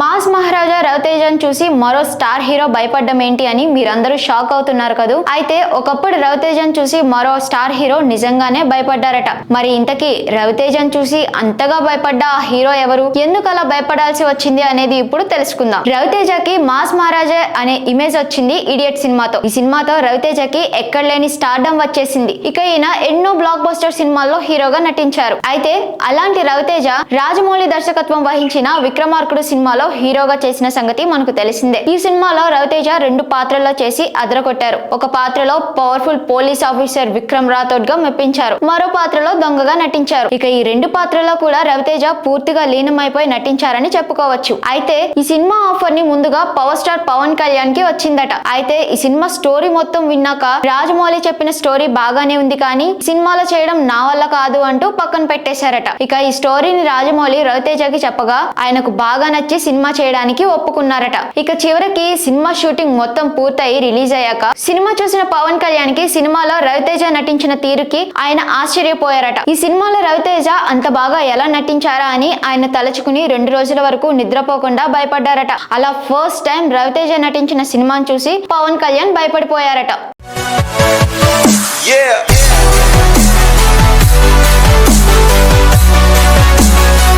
Mas Maharaj రవితేజను చూసి మరో star hero భయపడ్డం ఏంటి అని మీరందరూ షాక్ అవుతున్నారు కదూ? అయితే ఒకప్పుడు రవితేజను చూసి మరో స్టార్ హీరో నిజంగానే భయపడ్డారట. మరి ఇంతకీ రవితేజను చూసి అంతగా భయపడ్డ ఆ హీరో ఎవరు? ఎందుకు అలా భయపడాల్సి వచ్చింది అనేది ఇప్పుడు తెలుసుకుందాం. రవితేజకి మాస్ మహారాజా అనే ఇమేజ్ వచ్చింది ఇడియట్ సినిమాతో. ఈ సినిమాతో రవితేజకి ఎక్కడ లేని స్టార్డమ్ వచ్చేసింది. ఇక ఈయన ఎన్నో బ్లాక్ బస్టర్ సినిమాల్లో హీరోగా నటించారు. అయితే అలాంటి రవితేజ రాజమౌళి దర్శకత్వం వహించిన విక్రమార్కుడు సినిమాలో హీరోగా చేసిన సంగతి మనకు తెలిసిందే. ఈ సినిమాలో రవితేజ రెండు పాత్రల్లో చేసి అదరగొట్టారు. ఒక పాత్రలో పవర్ఫుల్ పోలీస్ ఆఫీసర్ విక్రమ్ రాథోడ్గా మెప్పించారు. మరో పాత్రలో దొంగగా నటించారు. ఇక ఈ రెండు పాత్రలో కూడా రవితేజ పూర్తిగా లీనమైపోయి నటించారని చెప్పుకోవచ్చు. అయితే ఈ సినిమా ఆఫర్ని ముందుగా పవర్ స్టార్ పవన్ కళ్యాణ్కి వచ్చిందట. అయితే ఈ సినిమా స్టోరీ మొత్తం విన్నాక రాజమౌళి చెప్పిన స్టోరీ బాగానే ఉంది కానీ సినిమాలో చేయడం నా వల్ల కాదు అంటూ పక్కన పెట్టేశారట. ఇక ఈ స్టోరీని రాజమౌళి రవితేజకి చెప్పగా ఆయనకు బాగా నచ్చి సినిమా చేయడానికి ఒప్పుకున్నారట. ఇక చివరికి సినిమా షూటింగ్ మొత్తం పూర్తయి రిలీజ్ అయ్యాక సినిమా చూసిన పవన్ కళ్యాణ్కి సినిమాలో రవితేజ నటించిన తీరుకి ఆయన ఆశ్చర్యపోయారట. ఈ సినిమాలో రవితేజ అంత బాగా ఎలా నటించారా అని ఆయన తలుచుకుని రెండు రోజుల వరకు నిద్రపోకుండా భయపడ్డారట. అలా ఫస్ట్ టైం రవితేజ నటించిన సినిమాను చూసి పవన్ కళ్యాణ్ భయపడిపోయారట. Yeah.